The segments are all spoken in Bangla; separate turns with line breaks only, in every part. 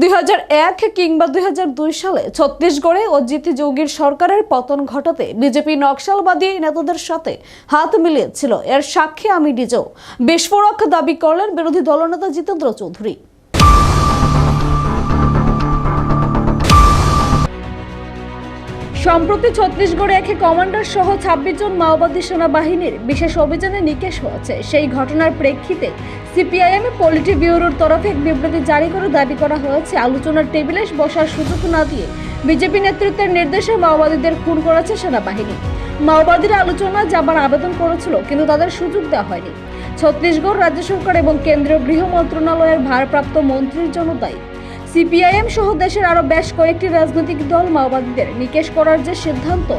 দুই হাজার এক কিংবা দুই হাজার দুই সালে ছত্তিশগড়ে অজিত যোগীর সরকারের পতন ঘটাতে বিজেপি নকশালবাদী নেতাদের সাথে হাত মিলিয়েছিল। এর সাক্ষী আমি নিজেও বিস্ফোরক দাবি করলেন বিরোধী দলনেতা জিতেন্দ্র চৌধুরী। সম্প্রতি ছত্তিশগড়ে একে কমান্ডার সহ ছাব্বিশ জন মাওবাদী সেনাবাহিনীর বিশেষ অভিযানে নিকেশ হয়েছে। সেই ঘটনার প্রেক্ষিতে সিপিআইএম পলিটি ব্যুরোর তরফে এক বিবৃতি জারি করে দাবি করা হয়েছে। আলোচনার টেবিলে বসার সুযোগ না দিয়ে বিজেপি নেতৃত্বের নির্দেশে মাওবাদীদের খুন করেছে সেনাবাহিনী। মাওবাদীরা আলোচনায় যাবার আবেদন করেছিল, কিন্তু তাদের সুযোগ দেওয়া হয়নি। ছত্তিশগড় রাজ্য সরকার এবং কেন্দ্রীয় গৃহ মন্ত্রণালয়ের ভারপ্রাপ্ত মন্ত্রীর জন্য দায়ী। সিপিআইএম সহ দেশের আরও বেশ কয়েকটি রাজনৈতিক দল মাওবাদীদের নিকেশ করার যে সিদ্ধান্ত,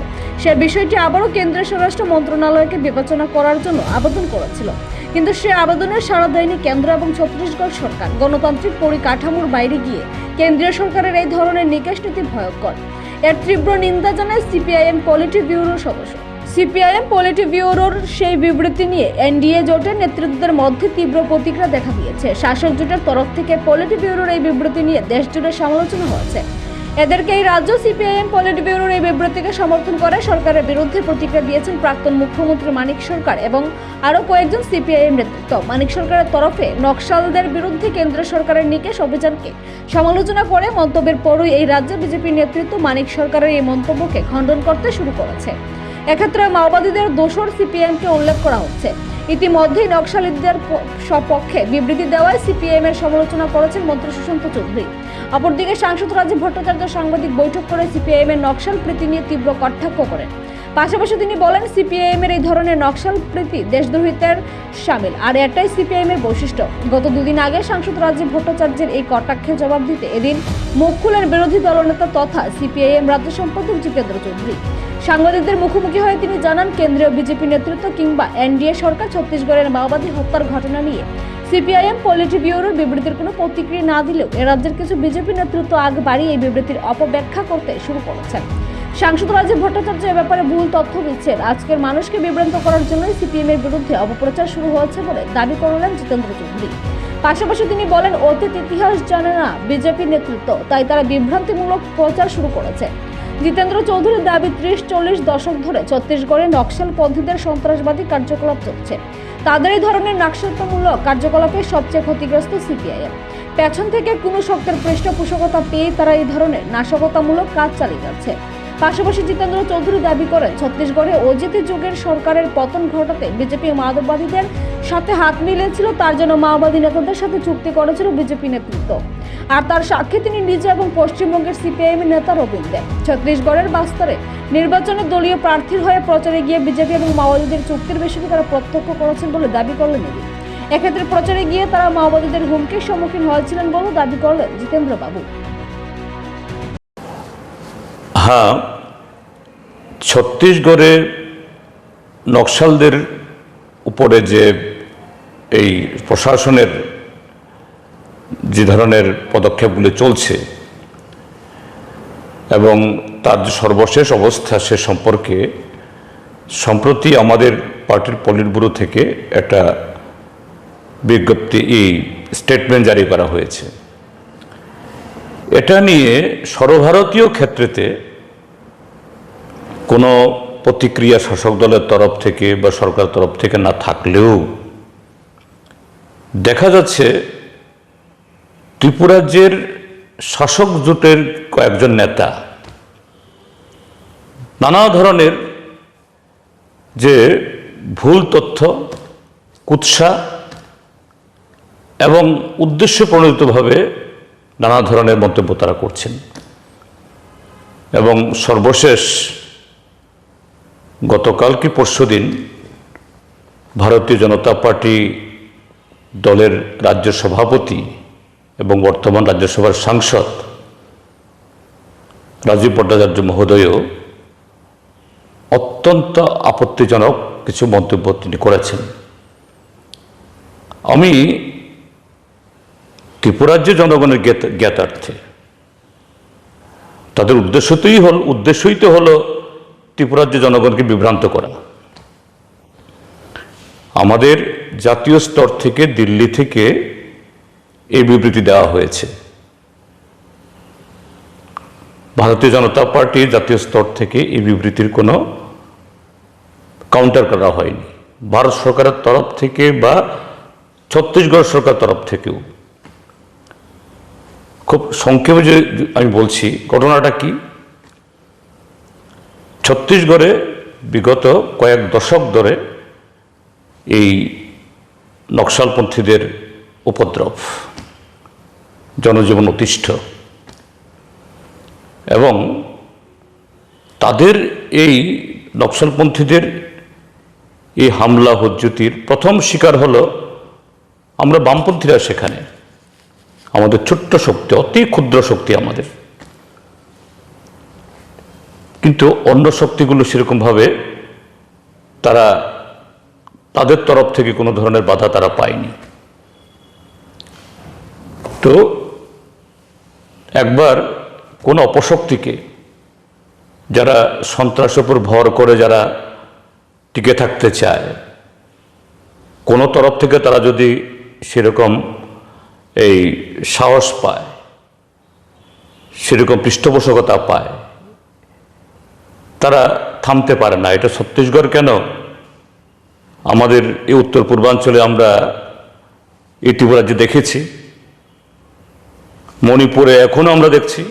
সে বিষয়টি আবারও কেন্দ্রীয় স্বরাষ্ট্র মন্ত্রণালয়কে বিবেচনা করার জন্য আবেদন করেছিল। কিন্তু সে আবেদনের সাড়া দেয়নি কেন্দ্র এবং ছত্তিশগড় সরকার। গণতান্ত্রিক পরিকাঠামোর বাইরে গিয়ে কেন্দ্রীয় সরকারের এই ধরনের নিকেশ নীতি ভয়ঙ্কর। এর তীব্র নিন্দা জানায় সিপিআইএম পলিটি ব্যুরোর সদস্য। সিপিআইএম পলিটি ব্যুরোর সেই বিবৃতি নিয়ে এনডিএ জোটের নেতৃত্বদের মধ্যে তীব্র প্রতিক্রিয়া দেখা দিয়েছে। শাসক জোটের তরফ থেকে পলিটি ব্যুরোর এই বিবৃতি নিয়ে দেশ জুড়ে সমালোচনা হয়েছে। এদেরকে এই রাজ্য সিপিআইএম পলিট ব্যুরোর এই বিবৃতিকে সমর্থন করে সরকারের বিরুদ্ধে প্রতিক্রিয়া দিয়েছেন প্রাক্তন মুখ্যমন্ত্রী মানিক সরকার এবং আরও কয়েকজন সিপিআইএম নেতৃত্ব। মানিক সরকারের তরফে নকশালদের বিরুদ্ধে কেন্দ্র সরকারের নিকেশ অভিযানকে সমালোচনা করে মন্তব্যের পরই এই রাজ্যের বিজেপি নেতৃত্ব মানিক সরকারের এই মন্তব্যকে খণ্ডন করতে শুরু করেছে। এক্ষেত্রে মাওবাদীদের দোষর সিপিএমকে উল্লেখ করা হচ্ছে। ইতিমধ্যেই নকশালীদের সপক্ষে বিবৃতি দেওয়ায় সিপিএম এর সমালোচনা করেছেন মন্ত্রী সুশান্ত চৌধুরী। অপরদিকে সাংসদ রাজীব ভট্টাচার্য সাংবাদিক বৈঠক করে সিপিআইএম এর নকশাল প্রীতি নিয়ে তীব্র কটাক্ষ করেন। পাশাপাশি তিনি বলেন সিপিআইএম এর এই ধরনের নকশাল প্রীতি দেশদ্রোহিতার সামিল, আর এটাই সিপিআইএম এর বৈশিষ্ট্য। গত দুদিন আগে সাংসদ রাজীব ভট্টাচার্যের এই কটাক্ষের জবাব দিতে এদিন মুখ খুলেন বিরোধী দলনেতা তথা সিপিআইএম রাজ্য সম্পাদক জিতেন্দ্র চৌধুরী। সাংবাদিকদের মুখোমুখি হয়ে তিনি জানান, কেন্দ্রীয় বিজেপি নেতৃত্ব কিংবা এনডিএ সরকার ছত্তিশগড়ের মাওবাদী হত্যার ঘটনা নিয়ে। সিপিআইএম, পলিটি ব্যুরোর বিবৃতির কোনো প্রতিক্রিয়া না দিলেও এ রাজ্যের কিছু বিজেপি নেতৃত্ব আগ বাড়িয়ে এই বিবৃতির অপব্যাখ্যা করতে শুরু করেছেন। সাংসদ রাজীব ভট্টাচার্য এ ব্যাপারে ভুল তথ্য দিচ্ছেন। আজকের মানুষকে বিভ্রান্ত করার জন্যই সিপিএম এর বিরুদ্ধে অপপ্রচার শুরু হয়েছে বলে দাবি করলেন জিতেন্দ্র চৌধুরী। পাশাপাশি তিনি বলেন, অতীত ইতিহাস জানে না বিজেপি নেতৃত্ব, তাই তারা বিভ্রান্তিমূলক প্রচার শুরু করেছে। জিতেন্দ্র চৌধুরীর দাবি ত্রিশ চল্লিশ দশক ধরে ছত্তিশগড়ে নকশাল পন্থীদের সন্ত্রাসবাদী কার্যকলাপ চলছে। তাদের এই ধরনের নাশকতামূলক কার্যকলাপে সবচেয়ে ক্ষতিগ্রস্ত সিপিআইএম। পেছন থেকে কোনো শক্তের পৃষ্ঠপোষকতা পেয়ে তারা এই ধরনের নাশকতামূলক কাজ চালিয়ে যাচ্ছে। পাশাপাশি জিতেন্দ্র চৌধুরী দাবি করেন, ছত্তিশগড়ে অজিত যুগের সরকারের পতন ঘটাতে বিজেপি মাওবাদীদের সাথে হাত মিলিয়েছিল, তার জন্য মাওবাদী নেতাদের সাথে চুক্তি করেছিল বিজেপি নেতৃত্ব। আর তার সাক্ষী তিনি নিজে এবং পশ্চিমবঙ্গের সিপিআইএম নেতা রবীন্দ্র দেব। ছত্তিশগড়ের বাস্তরে নির্বাচনে দলীয় প্রার্থীর হয়ে প্রচারে গিয়ে বিজেপি এবং মাওবাদীদের চুক্তির বিষয়টি তারা প্রত্যক্ষ করেছেন বলে দাবি করলেন এটি এক্ষেত্রে প্রচারে গিয়ে তারা মাওবাদীদের হুমকির সম্মুখীন হয়েছিলেন বলে দাবি করলেন জিতেন্দ্র
হ্যাঁ ছত্তিশগড়ে নকশালদের উপরে যে এই প্রশাসনের যে ধরনের পদক্ষেপগুলি চলছে এবং তার যে সর্বশেষ অবস্থা সে সম্পর্কে সম্প্রতি আমাদের পার্টির পলিট থেকে একটা বিজ্ঞপ্তি এই স্টেটমেন্ট জারি করা হয়েছে। এটা নিয়ে সর্বভারতীয় ক্ষেত্রেতে কোনো প্রতিক্রিয়া শাসক দলের তরফ থেকে বা সরকার তরফ থেকে না থাকলেও দেখা যাচ্ছে ত্রিপুরাজ্যের শাসক জোটের কয়েকজন নেতা নানা ধরনের যে ভুল তথ্য, কুৎসা এবং উদ্দেশ্য প্রণোদিতভাবে নানা ধরনের মন্তব্য তারা করছেন। এবং সর্বশেষ গতকাল কি পরশু দিন ভারতীয় জনতা পার্টি দলের রাজ্য সভাপতি এবং বর্তমান রাজ্যসভার সাংসদ রাজীব ভট্টাচার্য মহোদয়ও অত্যন্ত আপত্তিজনক কিছু মন্তব্য তিনি করেছেন। আমি ত্রিপুরাজ্য জনগণের জ্ঞাতার্থে। তাদের উদ্দেশ্যতেই হল, উদ্দেশ্যই তো হলো ত্রিপুরাজ্য জনগণকে বিভ্রান্ত করা। আমাদের জাতীয় স্তর থেকে দিল্লি থেকে এই বিবৃতি দেওয়া হয়েছে। ভারতীয় জনতা পার্টি জাতীয় স্তর থেকে এই বিবৃতির কোনো কাউন্টার করা হয়নি। ভারত সরকারের তরফ থেকে বা ছত্তিশগড় সরকার তরফ থেকেও। খুব সংক্ষেপে যে আমি বলছি, ঘটনাটা কি? ছত্তিশগড়ে বিগত কয়েক দশক ধরে এই নকশালপন্থীদের উপদ্রব, জনজীবন অতিষ্ঠ এবং তাদের এই নকশালপন্থীদের এই হামলা হজ্জুতির প্রথম শিকার হলো আমরা বামপন্থীরা সেখানে। আমাদের ছোট্ট শক্তি, অতি ক্ষুদ্র শক্তি আমাদের। কিন্তু অন্য শক্তিগুলো সেরকমভাবে তারা তাদের তরফ থেকে কোনো ধরনের বাধা তারা পায়নি। তো একবার কোনো অপশক্তিকে যারা সন্ত্রাসের উপর ভর করে যারা টিকে থাকতে চায়, কোনো তরফ থেকে তারা যদি সেরকম এই সাহস পায়, সেরকম পৃষ্ঠপোষকতা পায় তারা থামতে পারে না। এটা ছত্তিশগড় কেন? আমাদের এই উত্তর পূর্বাঞ্চলে আমরা এই ত্রিপুরাজ্যে দেখেছি, মণিপুরে এখনও আমরা দেখছি,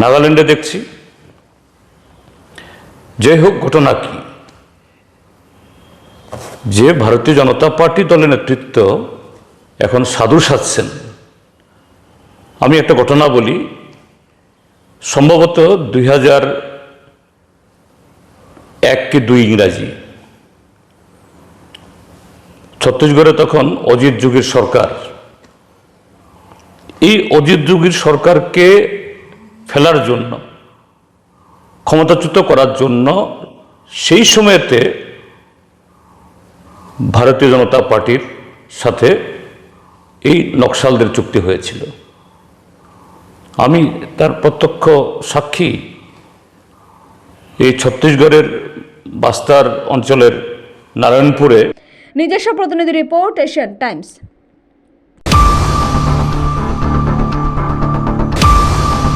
নাগাল্যান্ডে দেখছি। যাই হোক, ঘটনা কি? যে ভারতীয় জনতা পার্টি দলের নেতৃত্ব এখন সাধু সাজছেন আমি একটা ঘটনা বলি সম্ভবত দুই হাজার এক কি দুই ইংরাজি। ছত্তিশগড়ে তখন অজিত যুগের সরকার। এই অজিত যুগের সরকারকে ফেলার জন্য, ক্ষমতাচ্যুত করার জন্য সেই সময়তে ভারতীয় জনতা পার্টির সাথে এই নকশালদের চুক্তি হয়েছিল। আমি তার প্রত্যক্ষ সাক্ষী এই ছত্তিশগড়ের বাস্তার অঞ্চলের নারায়ণপুরে।
নিজস্ব প্রতিনিধি রিপোর্ট এশিয়ান টাইমস।